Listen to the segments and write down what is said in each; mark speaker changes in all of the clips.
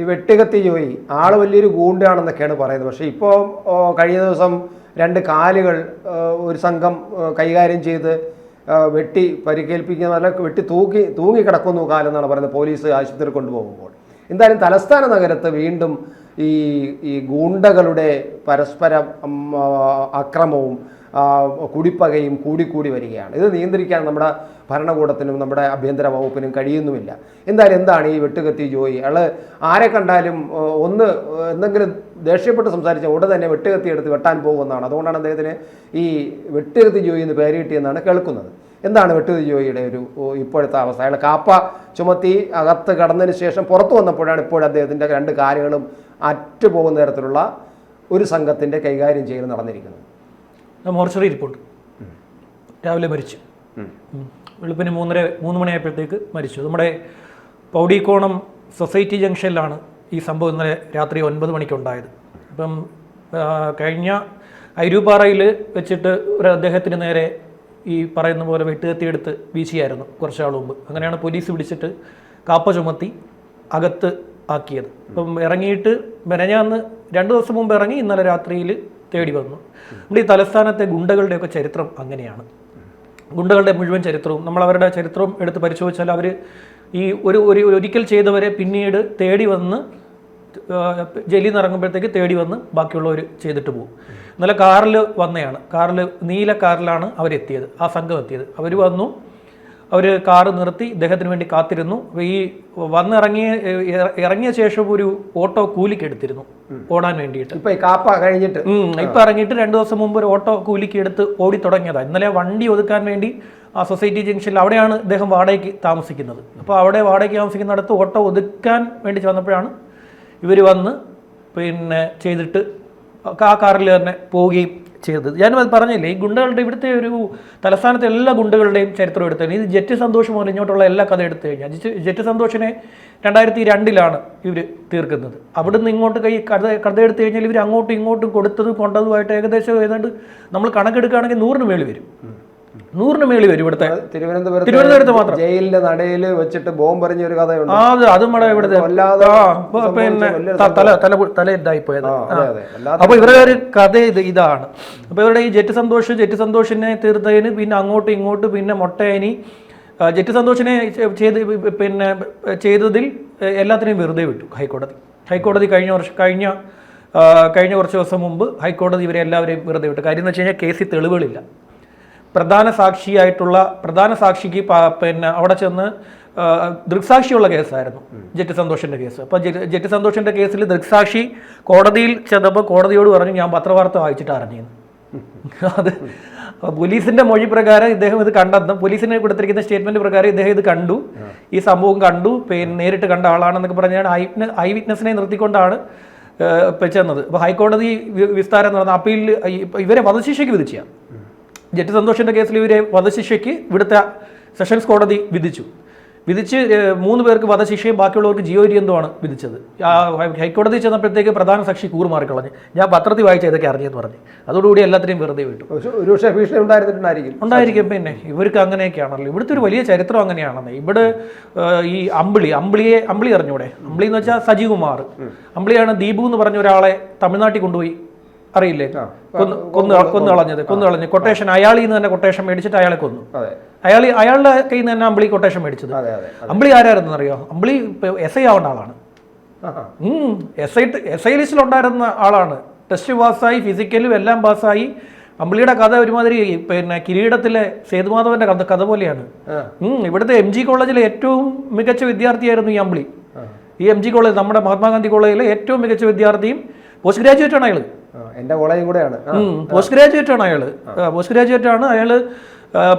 Speaker 1: ഈ വെട്ടുകത്തി ജോയി ആൾ വലിയൊരു ഗൂണ്ടാണെന്നൊക്കെയാണ് പറയുന്നത്. പക്ഷേ ഇപ്പോൾ കഴിഞ്ഞ ദിവസം രണ്ട് കാലുകൾ ഒരു സംഘം കൈകാര്യം ചെയ്ത് വെട്ടി പരിക്കേൽപ്പിക്കുന്ന നല്ല വെട്ടി തൂക്കി തൂങ്ങി കിടക്കുന്നു കാലെന്നാണ് പറയുന്നത് പോലീസ് ആശുപത്രിയിൽ കൊണ്ടുപോകുമ്പോൾ. എന്തായാലും തലസ്ഥാന നഗരത്ത് വീണ്ടും ഈ ഈ ഗൂണ്ടകളുടെ പരസ്പരം അക്രമവും കുടിപ്പകയും കൂടിക്കൂടി വരികയാണ്. ഇത് നിയന്ത്രിക്കാൻ നമ്മുടെ ഭരണകൂടത്തിനും നമ്മുടെ ആഭ്യന്തര വകുപ്പിനും കഴിയുന്നുമില്ല. എന്തായാലും എന്താണ് ഈ വെട്ടുകത്തി ജോയി? അയാൾ ആരെ കണ്ടാലും ഒന്ന് എന്തെങ്കിലും ദേഷ്യപ്പെട്ട് സംസാരിച്ച ഉടൻ തന്നെ വെട്ടുകത്തി എടുത്ത് വെട്ടാൻ പോകുമെന്നാണ്. അതുകൊണ്ടാണ് അദ്ദേഹത്തിന് ഈ വെട്ടുകത്തി ജോയി എന്ന് പേര് കിട്ടിയെന്നാണ് കേൾക്കുന്നത്. എന്താണ് വെട്ടുകത്തി ജോയിയുടെ ഒരു ഇപ്പോഴത്തെ അവസ്ഥ? അയാൾ കാപ്പ ചുമത്തി അകത്ത് കടന്നതിന് ശേഷം പുറത്തു വന്നപ്പോഴാണ് ഇപ്പോഴും അദ്ദേഹത്തിന്റെ രണ്ട് കാലുകളും അറ്റുപോകുന്ന തരത്തിലുള്ള ഒരു സംഘത്തിന്റെ കൈകാര്യം ചെയ്യൽ നടന്നിരിക്കുന്നത്.
Speaker 2: മോർച്ചറി ഇരിപ്പുണ്ട്. രാവിലെ മരിച്ചു. വെളുപ്പിന് മൂന്നര മൂന്ന് മണിയായപ്പോഴത്തേക്ക് മരിച്ചു. നമ്മുടെ പൗടിക്കോണം സൊസൈറ്റി ജംഗ്ഷനിലാണ് ഈ സംഭവം ഇന്നലെ രാത്രി ഒൻപത് മണിക്കുണ്ടായത്. അപ്പം കഴിഞ്ഞ ഐരൂപ്പാറയിൽ വെച്ചിട്ട് ഒരു അദ്ദേഹത്തിന് നേരെ ഈ പറയുന്ന പോലെ വെട്ടുകത്തിയെടുത്ത് വീശിയായിരുന്നു കുറച്ചാൾ മുമ്പ്. അങ്ങനെയാണ് പോലീസ് പിടിച്ചിട്ട് കാപ്പ ചുമത്തി അകത്ത് ആക്കിയത്. അപ്പം ഇറങ്ങിയിട്ട് മെനഞ്ഞാന്ന് രണ്ട് ദിവസം മുമ്പ് ഇറങ്ങി ഇന്നലെ രാത്രിയിൽ തേടി വന്നു. നമ്മുടെ ഈ തലസ്ഥാനത്തെ ഗുണ്ടകളുടെയൊക്കെ ചരിത്രം അങ്ങനെയാണ്. ഗുണ്ടകളുടെ മുഴുവൻ ചരിത്രവും നമ്മൾ അവരുടെ ചരിത്രവും എടുത്ത് പരിശോധിച്ചാൽ അവർ ഈ ഒരു ഒരു ഒരിക്കൽ ചെയ്തവരെ പിന്നീട് തേടി വന്ന് ജലി ഇറങ്ങുമ്പോഴത്തേക്ക് തേടി വന്ന് ബാക്കിയുള്ളവർ ചെയ്തിട്ട് പോകും. ഇന്നലെ കാറിൽ വന്നതാണ് കാറിൽ നീല കാറിലാണ് അവരെത്തിയത് ആ സംഘം എത്തിയത്. അവർ വന്നു അവർ കാറ് നിർത്തി ഇദ്ദേഹത്തിന് വേണ്ടി കാത്തിരുന്നു. ഈ വന്നിറങ്ങിയ ഇറങ്ങിയ ശേഷം ഒരു ഓട്ടോ കൂലിക്ക് എടുത്തിരുന്നു. ഓടാൻ വേണ്ടിയിട്ട്.
Speaker 1: ഇപ്പൊ കാപ്പ കഴിഞ്ഞിട്ട്.
Speaker 2: ഇപ്പൊ ഇറങ്ങിയിട്ട് രണ്ടു ദിവസം മുമ്പ് ഒരു ഓട്ടോ കൂലിക്ക് എടുത്ത് ഓടി തുടങ്ങിയതാണ് ഇന്നലെ വണ്ടി ഒതുക്കാൻ വേണ്ടി ആ സൊസൈറ്റി ജംഗ്ഷനിൽ അവിടെയാണ് ഇദ്ദേഹം വാടകയ്ക്ക് താമസിക്കുന്നത്. അപ്പോൾ അവിടെ വാടകയ്ക്ക് താമസിക്കുന്നിടത്ത് ഓട്ടോ ഒതുക്കാൻ വേണ്ടി ചെന്നപ്പോഴാണ് ഇവർ വന്ന് പിന്നെ ചെയ്തിട്ട് ആ കാറിൽ തന്നെ പോവുകയും ചെയ്തത്. ഞാനും അത് പറഞ്ഞില്ലേ ഈ ഗുണ്ടകളുടെ ഇവിടുത്തെ ഒരു തലസ്ഥാനത്തെ എല്ലാ ഗുണ്ടകളുടെയും ചരിത്രം എടുത്തു കഴിഞ്ഞാൽ ഇത് ജെറ്റ് സന്തോഷം മുതൽ ഇങ്ങോട്ടുള്ള എല്ലാ കഥ എടുത്തു കഴിഞ്ഞാൽ ജെറ്റ് സന്തോഷിനെ രണ്ടായിരത്തി രണ്ടിലാണ് ഇവർ തീർക്കുന്നത്. അവിടുന്ന് ഇങ്ങോട്ട് കൈ കഥ കഥ എടുത്തു കഴിഞ്ഞാൽ ഇവർ അങ്ങോട്ടും ഇങ്ങോട്ടും കൊടുത്തതും കൊണ്ടതുമായിട്ട് ഏകദേശം ഏതാണ്ട് നമ്മൾ കണക്കെടുക്കുകയാണെങ്കിൽ നൂറിന് മേളിൽ വരും. നൂറിന് മേളിൽ വരും ഇവിടുത്തെ.
Speaker 1: തിരുവനന്തപുരം
Speaker 2: തിരുവനന്തപുരത്ത് മാത്രം.
Speaker 1: ജയിലിന്റെ നടയിൽ വെച്ചിട്ട് ബോംബ് എറിഞ്ഞ ഒരു കഥയുണ്ട്.
Speaker 2: അത് അത് നമ്മുടെ ഇവിടുത്തെ പിന്നെ തല തല തല ഇതായി പോയത്. അപ്പൊ ഇവരുടെ ഒരു കഥ ഇത് ഇതാണ്. അപ്പൊ ഇവരുടെ ഈ ജെറ്റ് സന്തോഷ് ജെറ്റ് സന്തോഷിനെ തീർത്തതിന് പിന്നെ അങ്ങോട്ടും ഇങ്ങോട്ടും പിന്നെ മൊട്ടയനി ജെറ്റ് സന്തോഷിനെ ചെയ്ത് പിന്നെ ചെയ്തതിൽ എല്ലാത്തിനെയും വെറുതെ വിട്ടു ഹൈക്കോടതി. ഹൈക്കോടതി കഴിഞ്ഞ വർഷം കഴിഞ്ഞ കഴിഞ്ഞ കുറച്ച് ദിവസം മുമ്പ് ഹൈക്കോടതി ഇവരെ എല്ലാവരെയും വെറുതെ വിട്ടു. കാര്യം എന്ന് വെച്ച് കഴിഞ്ഞാൽ കേസിൽ തെളിവുകളില്ല. പ്രധാന സാക്ഷിയായിട്ടുള്ള പ്രധാന സാക്ഷിക്ക് പിന്നെ അവിടെ ചെന്ന് ദൃക്സാക്ഷിയുള്ള കേസായിരുന്നു ജെറ്റ് സന്തോഷിന്റെ കേസ്. അപ്പോൾ ജെറ്റ് സന്തോഷിന്റെ കേസിൽ ദൃക്സാക്ഷി കോടതിയിൽ ചെന്നപ്പോൾ കോടതിയോട് പറഞ്ഞു ഞാൻ പത്രവാർത്ത വായിച്ചിട്ട് അറിഞ്ഞിരുന്നു. അത് പോലീസിന്റെ മൊഴി പ്രകാരം ഇദ്ദേഹം ഇത് കണ്ടെന്നും പോലീസിന് കൊടുത്തിരിക്കുന്ന സ്റ്റേറ്റ്മെന്റ് പ്രകാരം ഇദ്ദേഹം ഇത് കണ്ടു. ഈ സംഭവം കണ്ടു. പിന്നെ നേരിട്ട് കണ്ട ആളാണെന്നൊക്കെ പറഞ്ഞാണ് ഐ വിറ്റ്ന- ഐ വിറ്റ്നസിനെ നിർത്തിക്കൊണ്ടാണ് ചെന്നത്. അപ്പോൾ ഹൈക്കോടതി വിസ്താരം നടന്ന അപ്പീലിൽ ഇവരെ വധശിക്ഷയ്ക്ക് വിധിച്ചാണ് ജെറ്റ് സന്തോഷിന്റെ കേസിൽ ഇവരെ വധശിക്ഷയ്ക്ക് ഇവിടുത്തെ സെഷൻസ് കോടതി വിധിച്ചു. വിധിച്ച് മൂന്ന് പേർക്ക് വധശിക്ഷയും ബാക്കിയുള്ളവർക്ക് ജീവപര്യന്തമാണ് വിധിച്ചത്. ഹൈക്കോടതി ചെന്നപ്പോഴത്തേക്ക് പ്രധാന സാക്ഷി കൂറുമാറി കൂറുമാറിക്കളഞ്ഞ് ഞാൻ പത്രത്തിൽ വായിച്ച ഇതൊക്കെ അറിഞ്ഞെന്ന് പറഞ്ഞു. അതോടുകൂടി എല്ലാത്തിനെയും വെറുതെ വിട്ടു.
Speaker 1: ഭീഷണി ഉണ്ടായിരുന്നിട്ടുണ്ടായിരിക്കും.
Speaker 2: ഉണ്ടായിരിക്കും. പിന്നെ ഇവർക്ക് അങ്ങനെയൊക്കെയാണല്ലോ. ഇവിടുത്തെ ഒരു വലിയ ചരിത്രം അങ്ങനെയാണെന്ന്. ഇവിടെ ഈ അമ്പിളി അമ്പിളിയെ അമ്പിളി അറിഞ്ഞൂടെ? അമ്പിളി എന്ന് വെച്ചാൽ സജികുമാർ. അമ്പിളിയാണ് ദീപു എന്ന് പറഞ്ഞ ഒരാളെ തമിഴ്നാട്ടിൽ കൊണ്ടുപോയി അറിയില്ലേ? കൊന്ന് കൊന്ന് കൊന്നു കളഞ്ഞത് കൊന്നു. കളഞ്ഞ്. കൊട്ടേഷൻ അയാളിൽ നിന്ന് തന്നെ കൊട്ടേഷൻ മേടിച്ചിട്ട് അയാളെ കൊന്നു. അയാൾ അയാളുടെ കയ്യിൽ നിന്ന് തന്നെ അമ്പിളി കൊട്ടേഷൻ മേടിച്ചത്. അമ്പിളി ആരായിരുന്നു അറിയോ? അമ്പിളി എസ് ഐ ആവേണ്ട ആളാണ്. എസ് ഐ എസ് ഐ ലിസ്റ്റിൽ ഉണ്ടായിരുന്ന ആളാണ്. ടെസ്റ്റ് പാസ്സായി ഫിസിക്കലും എല്ലാം പാസ്സായി. അമ്പിളിയുടെ കഥ ഒരുമാതിരി പിന്നെ കിരീടത്തിലെ സേതുമാധവന്റെ കഥ കഥ പോലെയാണ്. ഇവിടുത്തെ എം ജി കോളേജിലെ ഏറ്റവും മികച്ച വിദ്യാർത്ഥിയായിരുന്നു ഈ അമ്പിളി. ഈ എം ജി കോളേജ് നമ്മുടെ മഹാത്മാഗാന്ധി കോളേജിലെ ഏറ്റവും മികച്ച വിദ്യാർത്ഥിയും പോസ്റ്റ് ഗ്രാജുവേറ്റ് ആണ് അയാൾ
Speaker 1: എന്റെ കോളേജും കൂടെയാണ്.
Speaker 2: പോസ്റ്റ് ഗ്രാജുവേറ്റ് ആണ് അയാൾ പോസ്റ്റ് ഗ്രാജുവേറ്റ് ആണ് അയാൾ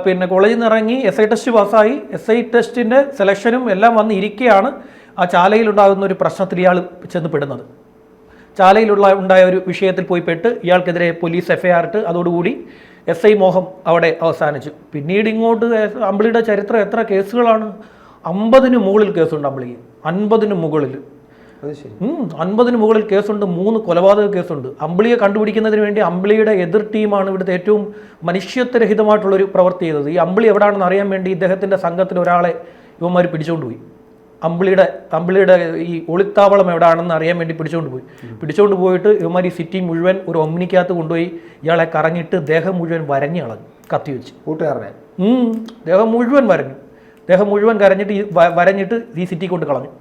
Speaker 2: പിന്നെ കോളേജിൽ നിന്ന് ഇറങ്ങി എസ് ഐ ടെസ്റ്റ് പാസ്സായി. എസ് ഐ ടെസ്റ്റിന്റെ സെലക്ഷനും എല്ലാം വന്ന് ആ ചാലയിൽ ഉണ്ടാകുന്ന ഒരു പ്രശ്നത്തിൽ ഇയാൾ ചെന്ന് പെടുന്നത് ചാലയിലുള്ള ഉണ്ടായ ഒരു വിഷയത്തിൽ പോയി പെട്ട് ഇയാൾക്കെതിരെ പോലീസ് എഫ്ഐആർ ഇട്ട് അതോടുകൂടി എസ് ഐ മോഹം അവിടെ അവസാനിച്ചു. പിന്നീട് ഇങ്ങോട്ട് അമ്പിളിയുടെ ചരിത്രം എത്ര കേസുകളാണ്? അമ്പതിന് മുകളിൽ കേസുണ്ട് അമ്പിളിക്ക്. അൻപതിന് മുകളിൽ. അൻപതിന് മുകളിൽ കേസുണ്ട് മൂന്ന് കൊലപാതക കേസുണ്ട്. അമ്പിളിയെ കണ്ടുപിടിക്കുന്നതിന് വേണ്ടി അമ്പിളിയുടെ എതിർ ടീമാണ് ഇവിടുത്തെ ഏറ്റവും മനുഷ്യത്വരഹിതമായിട്ടുള്ളൊരു പ്രവൃത്തി ചെയ്തത്. ഈ അമ്പിളി എവിടെയാണെന്ന് അറിയാൻ വേണ്ടി ഇദ്ദേഹത്തിന്റെ സംഘത്തിൽ ഒരാളെ ഇവന്മാർ പിടിച്ചുകൊണ്ടുപോയി അമ്പിളിയുടെ അമ്പിളിയുടെ ഈ ഒളിത്താവളം എവിടെയാണെന്ന് അറിയാൻ വേണ്ടി പിടിച്ചുകൊണ്ട് പോയി പിടിച്ചുകൊണ്ട് പോയിട്ട് ഇവന്മാർ ഈ സിറ്റി മുഴുവൻ ഒരു ഒമ്മിനിക്കകത്ത് കൊണ്ടുപോയി ഇയാളെ കറങ്ങിയിട്ട് ദേഹം മുഴുവൻ വരഞ്ഞ് കളഞ്ഞു കത്തി വെച്ച്.
Speaker 1: കൂട്ടുകാരനെ.
Speaker 2: ദേഹം മുഴുവൻ വരഞ്ഞു. ദേഹം മുഴുവൻ കരഞ്ഞിട്ട് ഈ വരഞ്ഞിട്ട് ഈ സിറ്റി കൊണ്ട് കളഞ്ഞു.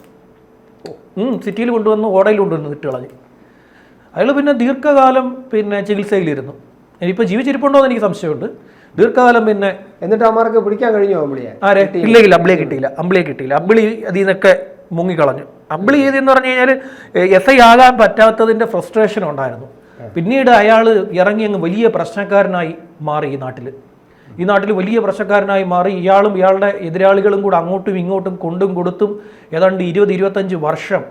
Speaker 2: സിറ്റിയിൽ കൊണ്ടുവന്ന് ഓടയിൽ കൊണ്ടുവന്ന് ഇട്ട് കളഞ്ഞു. അയാൾ പിന്നെ ദീർഘകാലം പിന്നെ ചികിത്സയിലിരുന്നു. ഇനിയിപ്പോൾ ജീവിച്ചിരിപ്പുണ്ടോ എന്ന് എനിക്ക് സംശയമുണ്ട്. ദീർഘകാലം പിന്നെ
Speaker 1: എന്നിട്ട് അമ്മമാർക്ക് പിടിക്കാൻ കഴിഞ്ഞോ അമ്പിളിയെ?
Speaker 2: ആരെ? ഇല്ല ഇല്ല അമ്പിളിയെ കിട്ടിയില്ല. അമ്പിളിയെ കിട്ടിയില്ല. അമ്പിളി അതിൽ നിന്നൊക്കെ മുങ്ങിക്കളഞ്ഞു. അമ്പിളി ചെയ്തെന്ന് പറഞ്ഞു കഴിഞ്ഞാൽ എസ് ഐ ആകാൻ പറ്റാത്തതിന്റെ ഫ്രസ്ട്രേഷൻ ഉണ്ടായിരുന്നു. പിന്നീട് അയാൾ ഇറങ്ങി അങ്ങ് വലിയ പ്രശ്നക്കാരനായി മാറി ഈ നാട്ടിൽ ഈ നാട്ടിൽ വലിയ പ്രശ്നക്കാരനായി മാറി. ഇയാളും ഇയാളുടെ എതിരാളികളും കൂടെ അങ്ങോട്ടും ഇങ്ങോട്ടും കൊണ്ടും കൊടുത്തും ഏതാണ്ട് ഇരുപത് ഇരുപത്തഞ്ച് വർഷം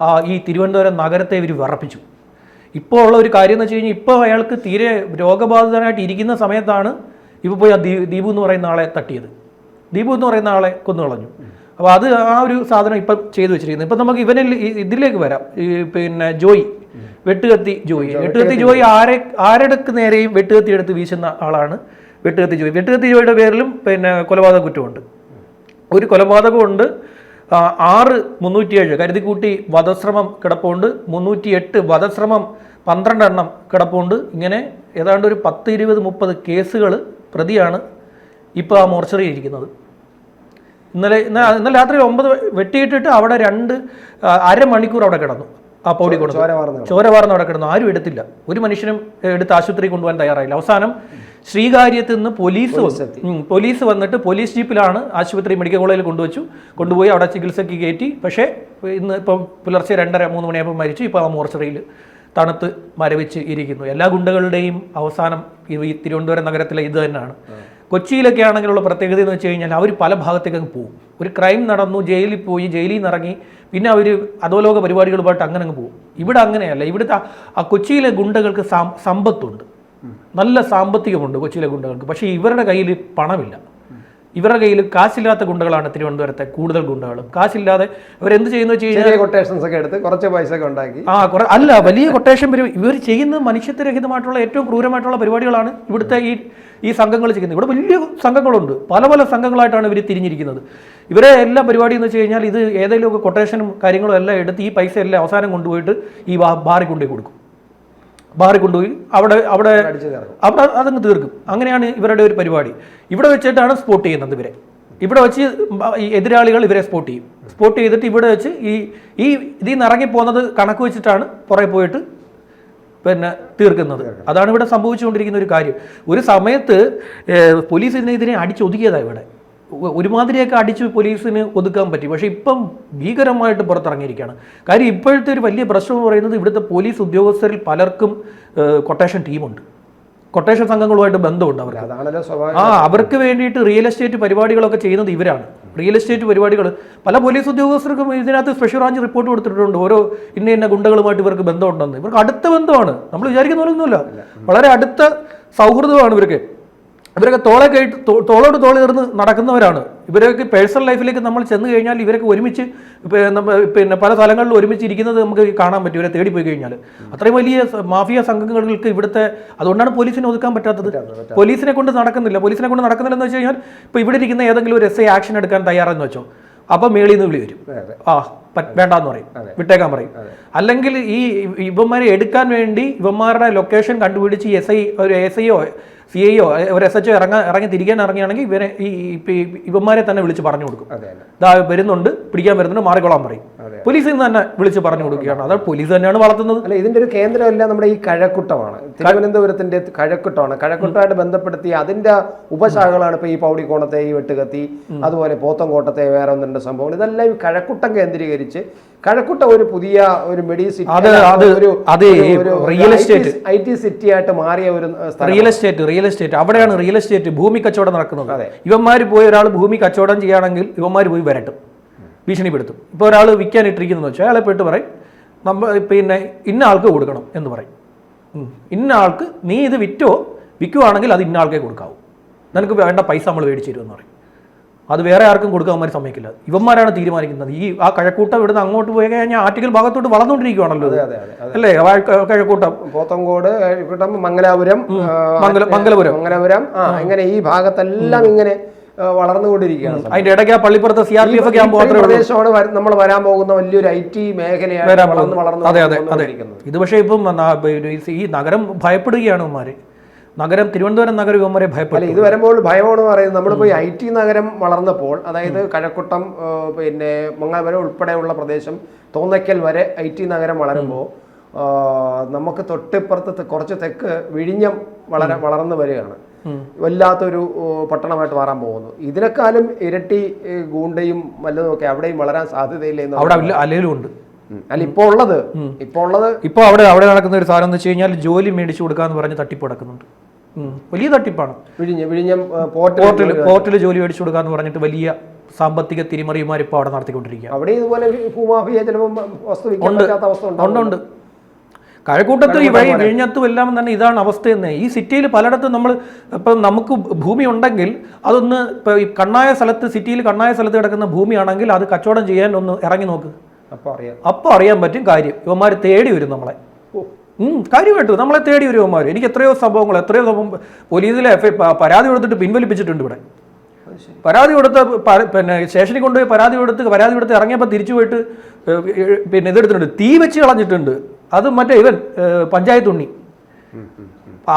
Speaker 2: ആ ഈ തിരുവനന്തപുരം നഗരത്തെ ഇവർ വിറപ്പിച്ചു. ഇപ്പോൾ ഉള്ള ഒരു കാര്യം എന്ന് വെച്ച് കഴിഞ്ഞാൽ ഇപ്പോൾ അയാൾക്ക് തീരെ രോഗബാധിതനായിട്ട് ഇരിക്കുന്ന സമയത്താണ് ഇപ്പോൾ പോയി ആ ദീ- ദീപു എന്ന് പറയുന്ന ആളെ തട്ടിയത്. ദീപു എന്ന് പറയുന്ന ആളെ കൊന്നു കളഞ്ഞു അപ്പോൾ അത് ആ ഒരു സാധനം ഇപ്പം ചെയ്തു വെച്ചിരിക്കുന്നത് ഇപ്പം നമുക്ക് ഇവനിൽ ഇതിലേക്ക് വരാം. ഈ പിന്നെ ജോയി വെട്ടുകത്തി ജോയി. വെട്ടുകത്തി ജോയി. ആരെ ആരെടുക്ക് നേരെയും വെട്ടുകത്തി എടുത്ത് വീശുന്ന ആളാണ്. വെട്ടുകത്തി ജോയി വെട്ടുകത്തി ജോയിയുടെ പേരിലും പിന്നെ കൊലപാതക കുറ്റമുണ്ട്. ഒരു കൊലപാതകമുണ്ട്. ആറ് മുന്നൂറ്റിയേഴ് കരുതിക്കൂട്ടി വധശ്രമം കിടപ്പുണ്ട്. മുന്നൂറ്റിയെട്ട് വധശ്രമം പന്ത്രണ്ടെണ്ണം കിടപ്പുണ്ട്. ഇങ്ങനെ ഏതാണ്ട് ഒരു പത്ത് ഇരുപത് മുപ്പത് കേസുകൾ പ്രതിയാണ് ഇപ്പോൾ ആ മോർച്ചറിയിൽ ഇരിക്കുന്നത്. ഇന്നലെ ഇന്നലെ ഇന്നലെ രാത്രി ഒമ്പത് വെട്ടിയിട്ടിട്ട് അവിടെ രണ്ട് അരമണിക്കൂർ അവിടെ കിടന്നു. ആ പൗടി കൊടുത്തു.
Speaker 1: ചോരമാർന്നു വാർന്ന്
Speaker 2: അവിടെ കിടന്നു. ആരും എടുത്തില്ല. ഒരു മനുഷ്യനും എടുത്ത് ആശുപത്രി കൊണ്ടുപോകാൻ തയ്യാറായില്ല. അവസാനം ശ്രീകാര്യത്ത് നിന്ന് പോലീസ് പോലീസ് വന്നിട്ട് പോലീസ് ജീപ്പിലാണ് ആശുപത്രി മെഡിക്കൽ കോളേജിൽ കൊണ്ടുവച്ചു. കൊണ്ടുപോയി അവിടെ ചികിത്സയ്ക്ക് കയറ്റി. പക്ഷേ ഇന്ന് ഇപ്പം പുലർച്ചെ രണ്ടര മൂന്ന് മണിയാകുമ്പോൾ മരിച്ചു. ഇപ്പോൾ ആ മോർച്ചറിയിൽ തണുത്ത് മരവിച്ച് ഇരിക്കുന്നു. എല്ലാ ഗുണ്ടകളുടെയും അവസാനം ഈ തിരുവനന്തപുരം നഗരത്തിലെ ഇത് തന്നെയാണ്. കൊച്ചിയിലൊക്കെ ആണെങ്കിലുള്ള പ്രത്യേകത എന്ന് വെച്ച് കഴിഞ്ഞാൽ അവർ പല ഭാഗത്തേക്ക് അങ്ങ് പോകും. ഒരു ക്രൈം നടന്നു ജയിലിൽ പോയി ജയിലിൽ നിന്ന് ഇറങ്ങി പിന്നെ അവർ അധോലോക പരിപാടികളുമായിട്ട് അങ്ങനെ അങ്ങ് പോകും. ഇവിടെ അങ്ങനെയല്ല. ഇവിടുത്തെ ആ കൊച്ചിയിലെ ഗുണ്ടകൾക്ക് സമ്പത്തുണ്ട്. നല്ല സാമ്പത്തികമുണ്ട് കൊച്ചിയിലെ ഗുണ്ടകൾക്ക്. പക്ഷേ ഇവരുടെ കയ്യിൽ പണമില്ല. ഇവരുടെ കയ്യിൽ കാശില്ലാത്ത ഗുണ്ടകളാണ് തിരുവനന്തപുരത്തെ കൂടുതൽ ഗുണ്ടകളും. കാശില്ലാതെ ഇവരെന്ത് ചെയ്യുന്നു വെച്ച് കഴിഞ്ഞാൽ
Speaker 1: കൊട്ടേഷൻസ് ഒക്കെ എടുത്ത് കുറച്ച് പൈസ ഒക്കെ ഉണ്ടാക്കി.
Speaker 2: ആ കുറെ അല്ല വലിയ കൊട്ടേഷൻ ഇവർ ചെയ്യുന്ന മനുഷ്യത്വരഹിതമായിട്ടുള്ള ഏറ്റവും ക്രൂരമായിട്ടുള്ള പരിപാടികളാണ് ഇവിടുത്തെ ഈ ഈ സംഘങ്ങൾ ചെയ്യുന്നത്. ഇവിടെ വലിയ സംഘങ്ങളുണ്ട്. പല പല സംഘങ്ങളായിട്ടാണ് ഇവർ തിരിഞ്ഞിരിക്കുന്നത്. ഇവരെ എല്ലാ പരിപാടി എന്ന് വെച്ച് കഴിഞ്ഞാൽ ഇത് ഏതെങ്കിലുമൊക്കെ കൊട്ടേഷനും കാര്യങ്ങളും എല്ലാം എടുത്ത് ഈ പൈസ എല്ലാം അവസാനം കൊണ്ടുപോയിട്ട് ഈ ബാ- ബാറിൽ കൊണ്ടുപോയി കൊടുക്കും. ബാറിൽ കൊണ്ടുപോയി അവിടെ അവിടെ അവിടെ അതങ്ങ് തീർക്കും. അങ്ങനെയാണ് ഇവരുടെ ഒരു പരിപാടി. ഇവിടെ വെച്ചിട്ടാണ് സ്പോട്ട് ചെയ്യുന്നത് ഇവരെ. ഇവിടെ വെച്ച് ഈ എതിരാളികൾ ഇവരെ സ്പോട്ട് ചെയ്യും. സ്പോട്ട് ചെയ്തിട്ട് ഇവിടെ വെച്ച് ഈ ഈ ഇതിൽ നിന്ന് ഇറങ്ങിപ്പോകുന്നത് കണക്ക് വെച്ചിട്ടാണ് പുറകെ പോയിട്ട് പിന്നെ തീർക്കുന്നത്. അതാണ് ഇവിടെ സംഭവിച്ചുകൊണ്ടിരിക്കുന്ന ഒരു കാര്യം. ഒരു സമയത്ത് പോലീസ് ഇതിനെ ഇതിനെ അടിച്ചൊതുക്കിയതാണ് ഇവിടെ. ഒരുമാതിരിയൊക്കെ അടിച്ച് പോലീസിന് ഒതുക്കാൻ പറ്റി. പക്ഷേ ഇപ്പം ഭീകരമായിട്ട് പുറത്തിറങ്ങിയിരിക്കുകയാണ്. കാര്യം ഇപ്പോഴത്തെ ഒരു വലിയ പ്രശ്നം എന്ന് പറയുന്നത് ഇവിടുത്തെ പോലീസ് ഉദ്യോഗസ്ഥരിൽ പലർക്കും കൊട്ടേഷൻ ടീമുണ്ട്. കൊട്ടേഷൻ സംഘങ്ങളുമായിട്ട് ബന്ധമുണ്ട് അവർക്ക്. ആ അവർക്ക് വേണ്ടിയിട്ട് റിയൽ എസ്റ്റേറ്റ് പരിപാടികളൊക്കെ ചെയ്യുന്നത് ഇവരാണ്. റിയൽ എസ്റ്റേറ്റ് പരിപാടികൾ പല പോലീസ് ഉദ്യോഗസ്ഥർക്കും ഇതിനകത്ത് സ്പെഷ്യൽ ബ്രാഞ്ച് റിപ്പോർട്ട് കൊടുത്തിട്ടുണ്ട്. ഓരോ ഇന്ന ഇന്ന ഗുണ്ടകളുമായിട്ട് ഇവർക്ക് ബന്ധമുണ്ടെന്ന്. ഇവർക്ക് അടുത്ത ബന്ധമാണ്. നമ്മൾ വിചാരിക്കുന്ന പോലൊന്നുമില്ല. വളരെ അടുത്ത സൗഹൃദമാണ് ഇവർക്ക്. ഇവരൊക്കെ തോളെ കേട്ട് തോളോട് തോളി നിർന്ന് നടക്കുന്നവരാണ്. ഇവരൊക്കെ പേഴ്സണൽ ലൈഫിലേക്ക് നമ്മൾ ചെന്ന് കഴിഞ്ഞാൽ ഇവരൊക്കെ ഒരുമിച്ച് പിന്നെ പല സ്ഥലങ്ങളിലും ഒരുമിച്ച് ഇരിക്കുന്നത് നമുക്ക് കാണാൻ പറ്റും ഇവരെ തേടി പോയി കഴിഞ്ഞാൽ അത്രയും വലിയ മാഫിയ സംഘങ്ങൾക്ക് ഇവിടുത്തെ അതുകൊണ്ടാണ് പോലീസിനെ ഒതുക്കാൻ പറ്റാത്തത്. പോലീസിനെ കൊണ്ട് നടക്കുന്നില്ല. പോലീസിനെ കൊണ്ട് നടക്കുന്നില്ല എന്ന് വെച്ച് കഴിഞ്ഞാൽ ഇപ്പോൾ ഇവിടെ ഇരിക്കുന്ന ഏതെങ്കിലും ഒരു എസ് ഐ ആക്ഷൻ എടുക്കാൻ തയ്യാറെന്ന് വെച്ചോ. അപ്പം മേളിൽ നിന്ന് വിളി വരും. ആ വേണ്ടാന്ന് പറയും. വിട്ടേക്കാൻ പറയും. അല്ലെങ്കിൽ ഈ ഇവന്മാരെ എടുക്കാൻ വേണ്ടി ഇവന്മാരുടെ ലൊക്കേഷൻ കണ്ടുപിടിച്ച് എസ് ഐ ഒരു എസ് ഐയോ സി ഐയോ ഒരു എസ് എച്ച് ഇറങ്ങാൻ ഇറങ്ങി തിരിക്കാൻ ഇറങ്ങിയാണെങ്കിൽ ഇവരെ ഈ ഇവന്മാരെ തന്നെ വിളിച്ച് പറഞ്ഞു കൊടുക്കും. ഇതാ വരുന്നുണ്ട് പിടിക്കാൻ വരുന്നുണ്ട് മാറിക്കൊള്ളാൻ പറയും. പോലീസിൽ നിന്ന് തന്നെ വിളിച്ച് പറഞ്ഞു കൊടുക്കുകയാണ്. അത് പോലീസ് തന്നെയാണ് വളർത്തുന്നത്.
Speaker 1: അല്ല ഇതിന്റെ ഒരു കേന്ദ്രമല്ല നമ്മുടെ ഈ കഴക്കൂട്ടമാണ്. തിരുവനന്തപുരത്തിന്റെ കഴക്കൂട്ടമാണ്. കഴക്കൂട്ടമായിട്ട് ബന്ധപ്പെടുത്തി അതിന്റെ ഉപശാഖകളാണ് ഇപ്പൊ ഈ പൗടിക്കോണത്തെ ഈ വെട്ടുകത്തി അതുപോലെ പോത്തങ്കോട്ടത്തെ വേറെ ഒന്നും സംഭവം. സംഭവങ്ങൾ ഇതെല്ലാം ഈ കഴക്കൂട്ടം കേന്ദ്രീകരിച്ച് കഴക്കൂട്ടം ഒരു പുതിയ ഒരു മെഡിസിറ്റി
Speaker 2: അത് real estate
Speaker 1: I T city ആയിട്ട് മാറിയ ഒരു
Speaker 2: റിയൽ എസ്റ്റേറ്റ് റിയൽ എസ്റ്റേറ്റ് അവിടെയാണ് റിയൽ എസ്റ്റേറ്റ് ഭൂമി കച്ചവടം നടക്കുന്നത്. ഇവന്മാർ പോയി ഒരാൾ ഭൂമി കച്ചവടം ചെയ്യുകയാണെങ്കിൽ ഇവന്മാർ പോയി വരട്ടും. ഭീഷണിപ്പെടുത്തും. ഇപ്പോൾ ഒരാൾ വിൽക്കാൻ വെച്ചാൽ അയാളെ പോയിട്ട് പറയും നമ്മൾ പിന്നെ ഇന്ന ആൾക്ക് കൊടുക്കണം എന്ന് പറയും. ഇന്ന ആൾക്ക് നീ ഇത് വിറ്റോ വിൽക്കുവാണെങ്കിൽ അത് ഇന്ന ആൾക്കേ കൊടുക്കാവൂ. നിനക്ക് വേണ്ട പൈസ നമ്മൾ മേടിച്ചു തരുമെന്ന് പറയും. അത് വേറെ ആർക്കും കൊടുക്കാൻ അവന്മാർ സമ്മതിക്കില്ല. ഇവന്മാരാണ് തീരുമാനിക്കുന്നത്. ഈ ആ കഴക്കൂട്ടം ഇവിടുന്ന് അങ്ങോട്ട് പോയി കഴിഞ്ഞാൽ ആർട്ടിക്കൽ ഭാഗത്തോട്ട് വളർന്നുകൊണ്ടിരിക്കുകയാണല്ലോ അല്ലേ? കഴക്കൂട്ടം.
Speaker 1: പോത്തങ്കോട് കഴക്കൂട്ടം മംഗലാപുരം
Speaker 2: മംഗല- മംഗലപുരം.
Speaker 1: മംഗലപുരം ആ ഇങ്ങനെ ഈ ഭാഗത്തെല്ലാം ഇങ്ങനെ വളർന്നുകൊണ്ടിരിക്കുകയാണ്
Speaker 2: അതിന്റെ ഇടയ്ക്ക് പള്ളിപ്പുറത്ത് C R P F camp
Speaker 1: പ്രദേശമാണ് നമ്മൾ വരാൻ പോകുന്ന വലിയൊരു ഐ ടി
Speaker 2: മേഖലയാണ്
Speaker 1: വളർന്ന്
Speaker 2: അതെ അതെ അതെ. ഇത് പക്ഷേ ഇപ്പം ഈ നഗരം ഭയപ്പെടുകയാണ് ഇവന്മാര്. നഗരം തിരുവനന്തപുരം നഗരം വരെ
Speaker 1: ഭയപ്പെടില്ല
Speaker 2: ഭയപ്പെടും
Speaker 1: ഇത് വരുമ്പോൾ ഭയമാണ് പറയുന്നത് നമ്മളിപ്പോൾ ഐ ടി നഗരം വളർന്നപ്പോൾ അതായത് കഴക്കൂട്ടം പിന്നെ മംഗലപുരം ഉൾപ്പെടെയുള്ള പ്രദേശം തോന്നയ്ക്കൽ വരെ ഐ ടി നഗരം വളരുമ്പോൾ നമുക്ക് തൊട്ടിപ്പുറത്ത് കുറച്ച് തെക്ക് വിഴിഞ്ഞം വളരെ വളർന്നു വരികയാണ്. വല്ലാത്തൊരു പട്ടണമായിട്ട് മാറാൻ പോകുന്നു. ഇതിനേക്കാളും ഇരട്ടി ഗൂണ്ടയും വല്ലതും ഒക്കെ അവിടെയും വളരാൻ സാധ്യതയില്ലെന്ന്
Speaker 2: അവിടെ അല്ല- അല്ലേലും ഉണ്ട്.
Speaker 1: അല്ല ഇപ്പോൾ ഉള്ളത് ഇപ്പോൾ ഉള്ളത്
Speaker 2: ഇപ്പോൾ അവിടെ അവിടെ നടക്കുന്ന ഒരു സാധനം എന്ന് വെച്ച് കഴിഞ്ഞാൽ ജോലി മേടിച്ചു കൊടുക്കാന്ന് പറഞ്ഞ് തട്ടിപ്പ് നടക്കുന്നുണ്ട്. ഉം. വലിയ തട്ടിപ്പാണ്.
Speaker 1: വിഴിഞ്ഞം വിഴിഞ്ഞം ആ, പോർട്ടിൽ
Speaker 2: പോർട്ടിൽ ജോലി മേടിച്ചു കൊടുക്കാന്ന് പറഞ്ഞിട്ട് വലിയ സാമ്പത്തിക തിരിമറിയുമാർ ഇപ്പോൾ അവിടെ നടത്തിക്കൊണ്ടിരിക്കുക
Speaker 1: അവിടെ ഇതുപോലെ ഭൂമാഫിയ ചിലപ്പോൾ
Speaker 2: ഉണ്ട്. ഉണ്ട് കഴക്കൂട്ടത്ത് വഴി വിഴിഞ്ഞത്തും എല്ലാം തന്നെ ഇതാണ് അവസ്ഥ തന്നെ ഈ സിറ്റിയിൽ പലയിടത്തും നമ്മൾ ഇപ്പം നമുക്ക് ഭൂമി ഉണ്ടെങ്കിൽ അതൊന്ന് ഇപ്പം ഈ കണ്ണായ സ്ഥലത്ത് സിറ്റിയിൽ കണ്ണായ സ്ഥലത്ത് കിടക്കുന്ന ഭൂമിയാണെങ്കിൽ അത് കച്ചവടം ചെയ്യാൻ ഒന്ന് ഇറങ്ങി നോക്ക്.
Speaker 1: അപ്പോൾ അറിയാം.
Speaker 2: അപ്പോൾ അറിയാൻ പറ്റും കാര്യം. ഇവന്മാർ തേടി വരും നമ്മളെ. കാര്യമായിട്ടും നമ്മളെ തേടി വരുമാർ എനിക്ക് എത്രയോ സംഭവങ്ങൾ എത്രയോ സംഭവം പോലീസിലെ എഫ് പരാതി കൊടുത്തിട്ട് പിൻവലിപ്പിച്ചിട്ടുണ്ട് ഇവിടെ. പരാതി കൊടുത്ത പിന്നെ സ്റ്റേഷനിൽ കൊണ്ടുപോയി പരാതി കൊടുത്ത് പരാതി കൊടുത്ത് ഇറങ്ങിയപ്പോൾ തിരിച്ചു പോയിട്ട് പിന്നെ ഇതെടുത്തിട്ടുണ്ട് തീ വെച്ച് കളഞ്ഞിട്ടുണ്ട്. അത് മറ്റേ ഇവൻ പഞ്ചായത്ത് ഉണ്ണി.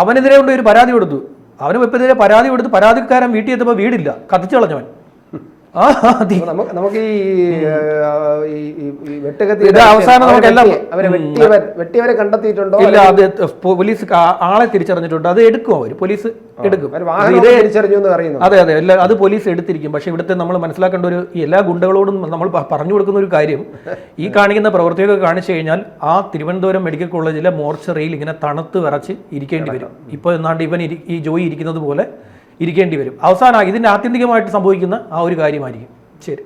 Speaker 2: അവനെതിരെ കൊണ്ട് ഒരു പരാതി കൊടുത്തു. അവന് എതിരെ പരാതി കൊടുത്ത് പരാതിക്കാരൻ വീട്ടിൽ എത്തുമ്പോൾ വീടില്ല. കത്തിച്ചു കളഞ്ഞവൻ.
Speaker 1: നമുക്ക് ഈ വെട്ടുകത്തി
Speaker 2: അവസാനം
Speaker 1: അവരെ
Speaker 2: നമുക്കെല്ലാം-
Speaker 1: അവരെ വെട്ടിയവർ വെട്ടിയവരെ കണ്ടെത്തിയിട്ടുണ്ടോ?
Speaker 2: ഇല്ല അത് പോലീസ് ആളെ തിരിച്ചറിഞ്ഞിട്ടുണ്ട്. അത് എടുക്കും അവർ പോലീസ് എടുക്കും.
Speaker 1: തിരിച്ചറിഞ്ഞു എന്ന് അറിയുന്നു
Speaker 2: അതെ അതെ. എല്ലാ അത് പോലീസ് എടുത്തിരിക്കും. പക്ഷെ ഇവിടുത്തെ നമ്മൾ മനസ്സിലാക്കേണ്ട ഒരു എല്ലാ ഗുണ്ടകളോടും നമ്മൾ പറഞ്ഞു കൊടുക്കുന്ന ഒരു കാര്യം ഈ കാണിക്കുന്ന പ്രവൃത്തിയൊക്കെ കാണിച്ചു കഴിഞ്ഞാൽ ആ തിരുവനന്തപുരം മെഡിക്കൽ കോളേജിലെ മോർച്ചറിയിൽ ഇങ്ങനെ തണുത്ത് വിറച്ച് ഇരിക്കേണ്ടി വരും. ഇപ്പോൾ എന്നാണ്ട് ഇവൻ ഈ ജോയി ഇരിക്കുന്നത് പോലെ ഇരിക്കേണ്ടി വരും. അവസാനം ഇതിന്റെ ആത്യന്തികമായിട്ട് സംഭവിക്കുന്ന ആ ഒരു കാര്യമായിരിക്കും. ശരി.